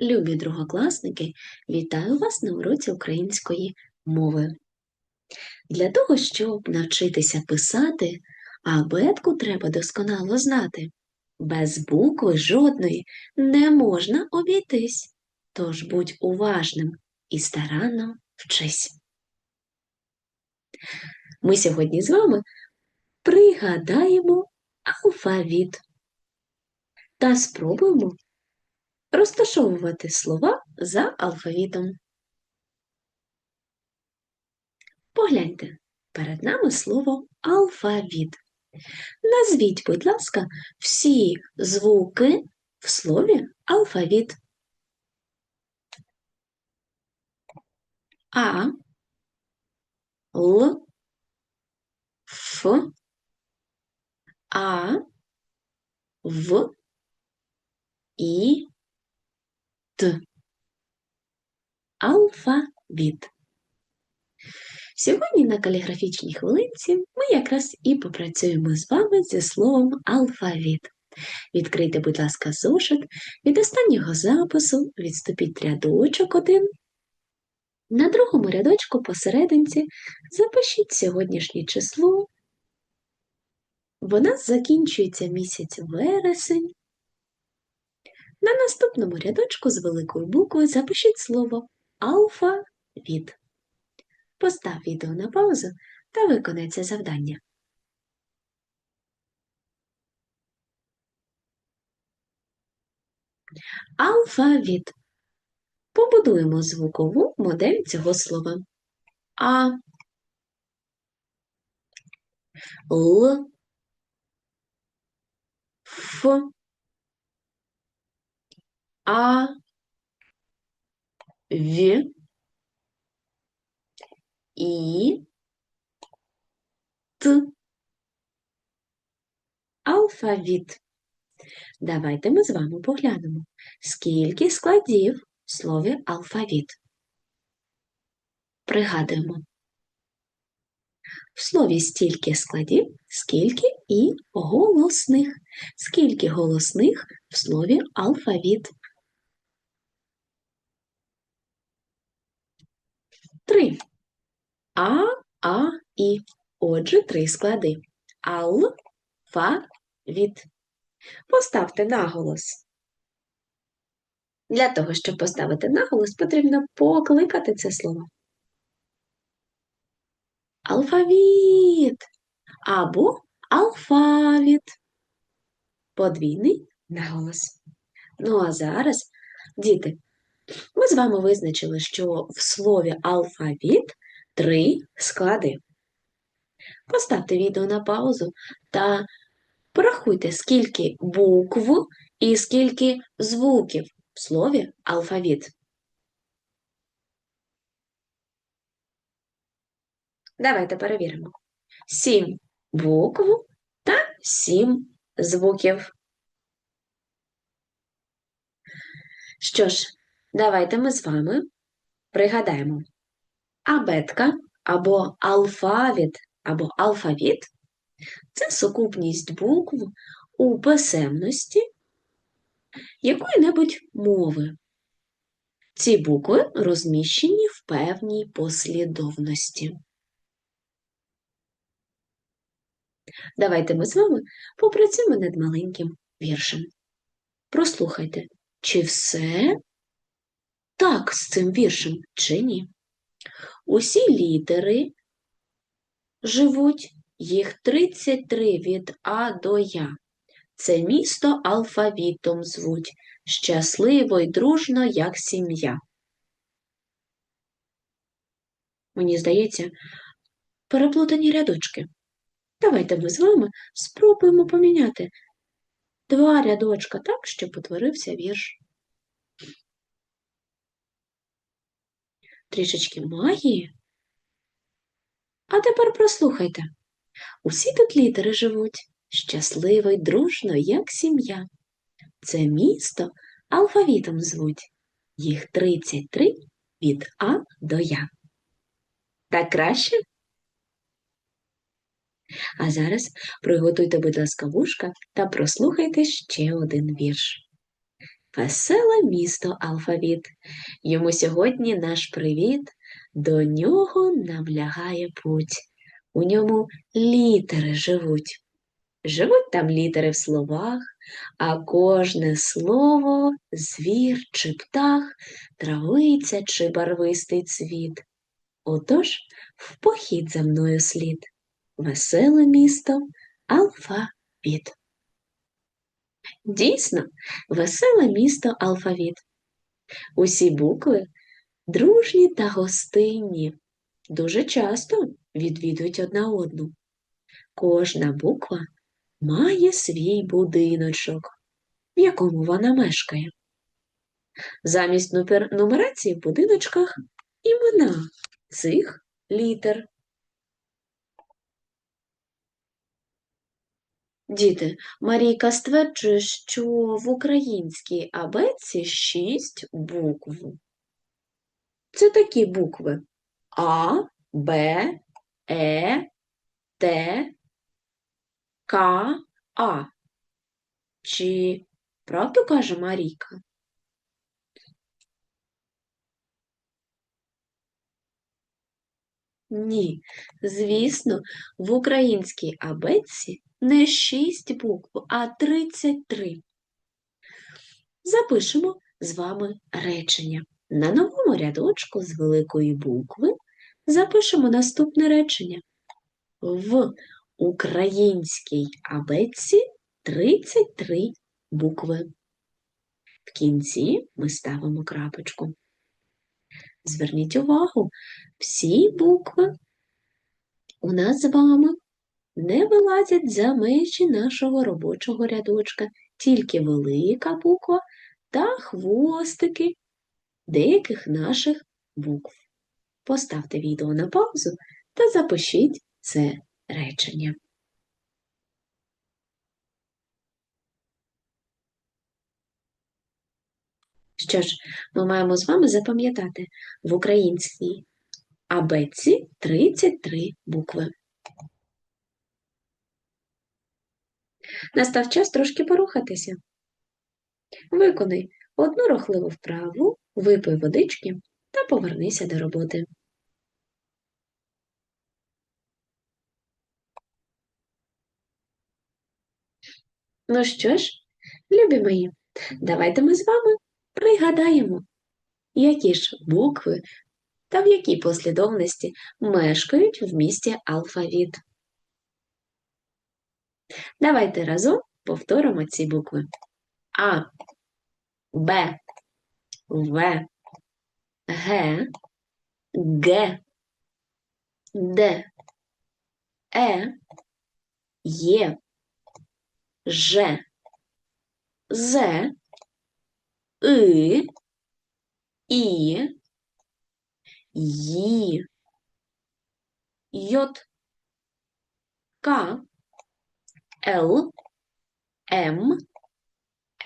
Любі другокласники, вітаю вас на уроці української мови. Для того, щоб навчитися писати, абетку треба досконало знати. Без букви жодної не можна обійтись. Тож будь уважним і старанно вчись. Ми сьогодні з вами пригадаємо алфавіт та спробуємо розташовувати слова за алфавітом. Погляньте, перед нами слово алфавіт. Назвіть, будь ласка, всі звуки в слові алфавіт. А, Л, Ф, А, В, І, Т. Алфавіт. Сьогодні на каліграфічній хвилинці ми якраз і попрацюємо з вами зі словом алфавіт. Відкрийте, будь ласка, зошит від останнього запису, відступіть рядочок один. На другому рядочку посерединці запишіть сьогоднішнє число. В нас закінчується місяць вересень. На наступному рядочку з великою буквою запишіть слово алфавіт. Постав відео на паузу та виконай це завдання. Алфавіт. Побудуємо звукову модель цього слова. А, Л, Ф, А, В, І, Т. Алфавіт. Давайте ми з вами поглянемо, скільки складів в слові алфавіт. Пригадуємо. В слові стільки складів, скільки і голосних. Скільки голосних в слові алфавіт? Три. А, А, І. Отже, три склади. Ал, фа, від. Поставте наголос. Для того, щоб поставити наголос, потрібно покликати це слово. Алфавіт або алфавіт. Подвійний наголос. Ну а зараз, діти, ми з вами визначили, що в слові алфавіт три склади. Поставте відео на паузу та порахуйте, скільки букв і скільки звуків в слові алфавіт. Давайте перевіримо. Сім букв та сім звуків. Що ж, давайте ми з вами пригадаємо. Абетка або алфавіт або алфавіт це сукупність букв у писемності якої-небудь мови. Ці букви розміщені в певній послідовності. Давайте ми з вами попрацюємо над маленьким віршем. Прослухайте, чи все так з цим віршем, чи ні? Усі літери живуть, їх 33 від А до Я. Це місто алфавітом звуть, щасливо й дружно, як сім'я. Мені здається, переплутані рядочки. Давайте ми з вами спробуємо поміняти два рядочка так, щоб утворився вірш. Трішечки магії. А тепер прослухайте. Усі тут літери живуть щасливо й дружно, як сім'я. Це місто алфавітом звуть. Їх 33 від А до Я. Так краще? А зараз приготуйте, будь ласка, вушка та прослухайте ще один вірш. Веселе місто алфавіт. Йому сьогодні наш привіт, до нього нам лягає путь. У ньому літери живуть. Живуть там літери в словах, а кожне слово звір чи птах, травиця чи барвистий цвіт. Отож в похід за мною слід. Веселе місто алфавіт. Дійсно, веселе місто алфавіт. Усі букви дружні та гостинні, дуже часто відвідують одна одну. Кожна буква має свій будиночок, в якому вона мешкає. Замість нумерації в будиночках імена цих літер. Діти, Марійка стверджує, що в українській абетці шість букв. Це такі букви А, Б, Е, Т, К, А. Чи правду каже Марійка? Ні, звісно, в українській абетці не шість букв, а 33. Запишемо з вами речення. На новому рядочку з великої букви запишемо наступне речення. В українській абетці 33 букви. В кінці ми ставимо крапочку. Зверніть увагу, всі букви у нас з вами не вилазять за межі нашого робочого рядочка, тільки велика буква та хвостики деяких наших букв. Поставте відео на паузу та запишіть це речення. Що ж, ми маємо з вами запам'ятати в українській абетці 33 букви. Настав час трошки порухатися. Виконай одну рухливу вправу, випий водички та повернися до роботи. Ну що ж, любі мої, давайте ми з вами пригадаємо, які ж букви та в якій послідовності мешкають в місті алфавіт. Давайте разом повторимо ці букви. А, Б, В, Г, Г, Д, Е, Є, Ж, З, И, І, Ї, Йот, К, Л, М,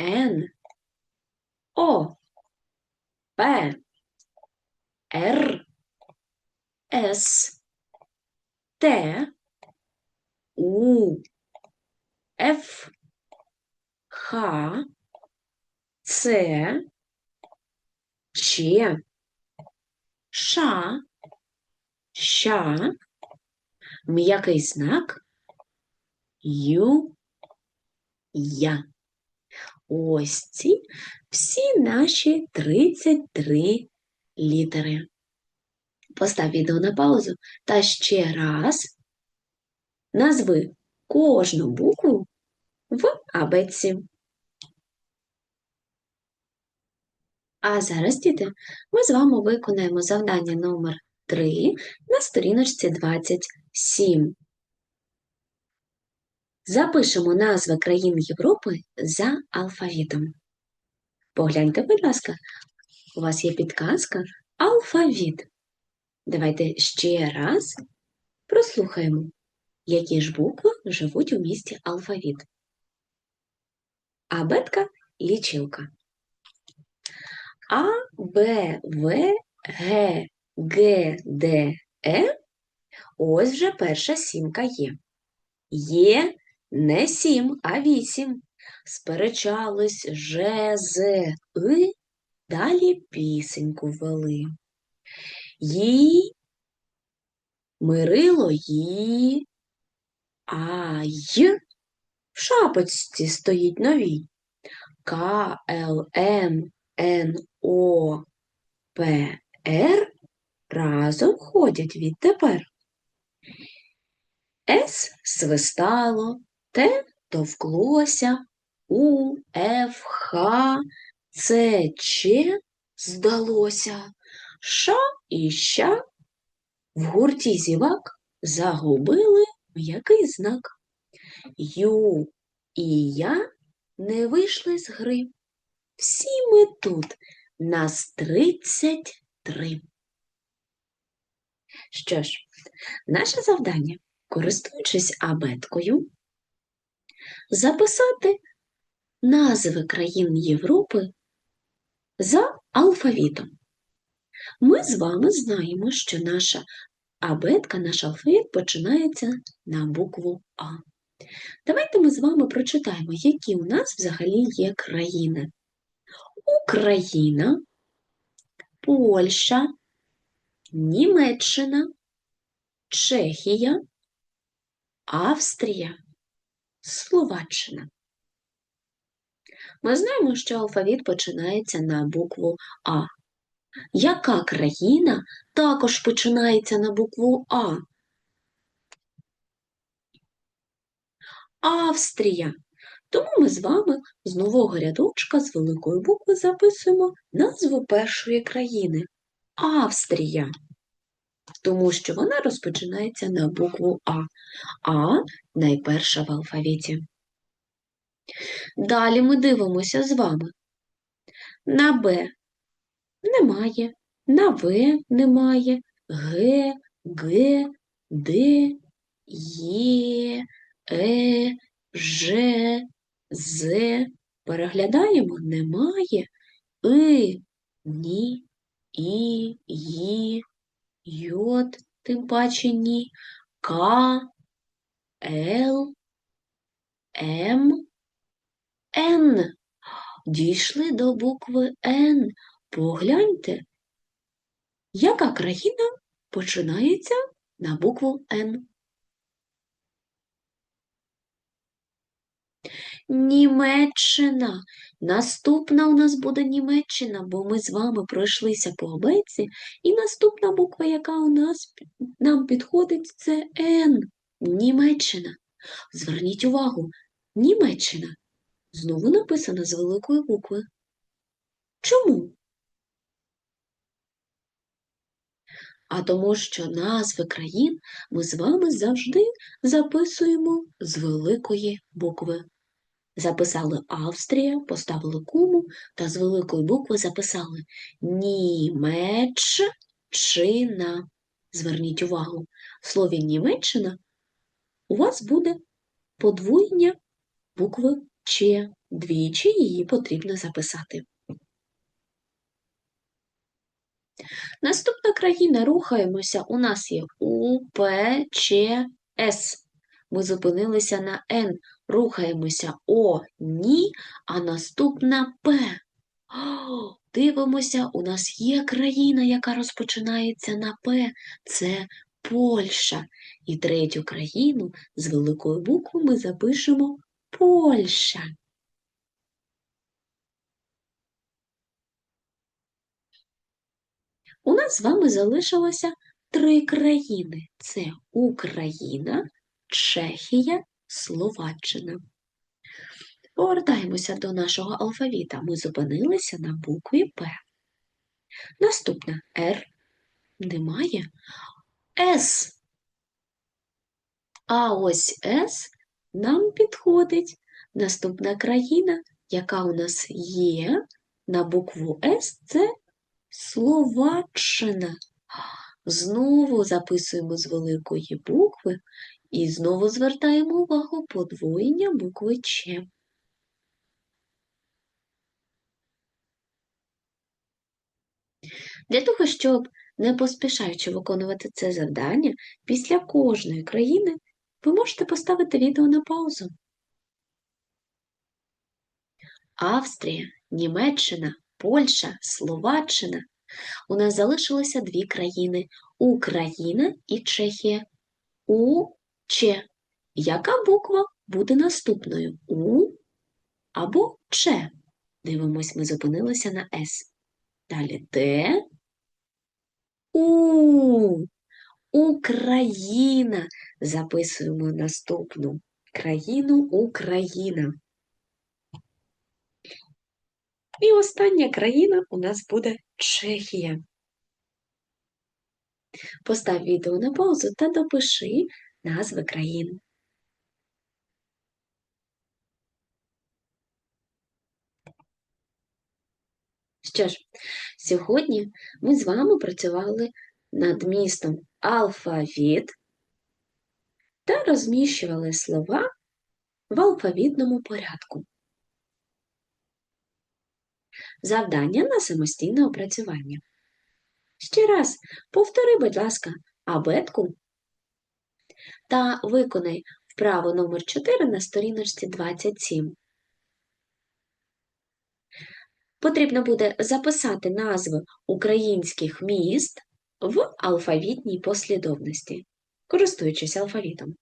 Н, О, П, Р, С, Т, У, Ф, Х, Ц, Ч, Ш, Щ, м'який знак Ю, Я. Ось ці всі наші 33 літери. Постав відео на паузу та ще раз назви кожну букву в абетці. А зараз, діти, ми з вами виконаємо завдання номер 3 на сторіночці 27. Запишемо назви країн Європи за алфавітом. Погляньте, будь ласка, у вас є підказка алфавіт. Давайте ще раз прослухаємо, які ж букви живуть у місті алфавіт. Абетка лічилка. А, Б, В, Г, Г, Д, Е. Ось вже перша сімка є. Є не сім, а вісім. сперечались же, зе, и, далі пісеньку вели. Ї, мирило ї, а й в шапочці стоїть новій. К, Л, М, Н, О, П, Р разом ходять відтепер. С свистало, Т товклося, У, Ф, Х, Ц, Ч здалося, Ш і Щ в гурті зівак загубили м'який знак. Ю і я не вийшли з гри. Всі ми тут, нас тридцять три. Що ж, наше завдання, користуючись абеткою, записати назви країн Європи за алфавітом. Ми з вами знаємо, що наша абетка, наш алфавіт починається на букву А. Давайте ми з вами прочитаємо, які у нас взагалі є країни. Україна, Польща, Німеччина, Чехія, Австрія, Словаччина. Ми знаємо, що алфавіт починається на букву А. Яка країна також починається на букву А? Австрія. Тому ми з вами з нового рядочка з великої букви записуємо назву першої країни Австрія. Тому що вона розпочинається на букву А. А найперша в алфавіті. Далі ми дивимося з вами. На Б немає, на В немає, Г, Г, Д, Є, Е, Ж, З. Переглядаємо немає. И, ні, І, Ї, Йод, тим паче ні, К, Л, М, Н. Дійшли до букви Н. Погляньте, яка країна починається на букву Н? Німеччина. Наступна у нас буде Німеччина, бо ми з вами пройшлися по абетці, і наступна буква, яка у нас нам підходить, це Н. Німеччина. Зверніть увагу, Німеччина знову написана з великої букви. Чому? А тому, що назви країн ми з вами завжди записуємо з великої букви. Записали Австрія, поставили кому та з великої букви записали Німеччина. Зверніть увагу, в слові Німеччина у вас буде подвоєння букви Ч. Двічі її потрібно записати. Наступна країна рухаємося. У нас є У, П, Ч, С. Ми зупинилися на Н. Рухаємося О, Ні, а наступна П. Дивимося, у нас є країна, яка розпочинається на П. Це Польща. І третю країну з великої букви ми запишемо Польща. У нас з вами залишилося три країни: це Україна, Чехія, Словаччина. Повертаємося до нашого алфавіта. Ми зупинилися на букві П. Наступна Р немає. С. А ось С нам підходить. Наступна країна, яка у нас є на букву С, це Словаччина. Знову записуємо з великої букви і знову звертаємо увагу подвоєння букви Ч. Для того, щоб не поспішаючи виконувати це завдання, після кожної країни ви можете поставити відео на паузу. Австрія, Німеччина, Польща, Словаччина. У нас залишилося дві країни Україна і Чехія. У Ч. Яка буква буде наступною? У або Ч? Дивимось, ми зупинилися на С. Далі Д. У. Україна. Записуємо наступну країну Україна. І остання країна у нас буде Чехія. Постав відео на паузу та допиши назви країн. Що ж, сьогодні ми з вами працювали над містом алфавіт та розміщували слова в алфавітному порядку. Завдання на самостійне опрацювання. Ще раз повтори, будь ласка, абетку та виконай вправу номер 4 на сторіночці 27. Потрібно буде записати назви українських міст в алфавітній послідовності, користуючись алфавітом.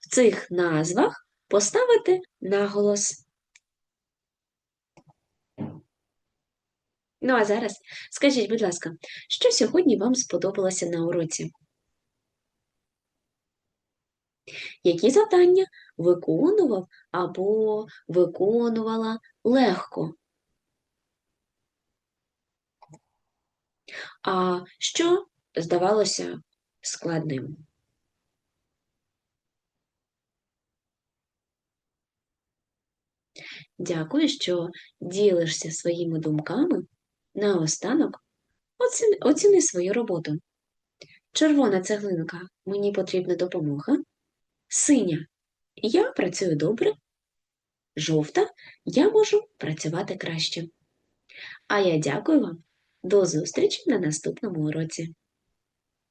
В цих назвах поставити наголос. Ну а зараз скажіть, будь ласка, що сьогодні вам сподобалося на уроці? Які завдання виконував або виконувала легко? А що здавалося складним? Дякую, що ділишся своїми думками. Наостанок оціни, свою роботу. Червона цеглинка мені потрібна допомога. Синя я працюю добре. Жовта я можу працювати краще. А я дякую вам. До зустрічі на наступному уроці.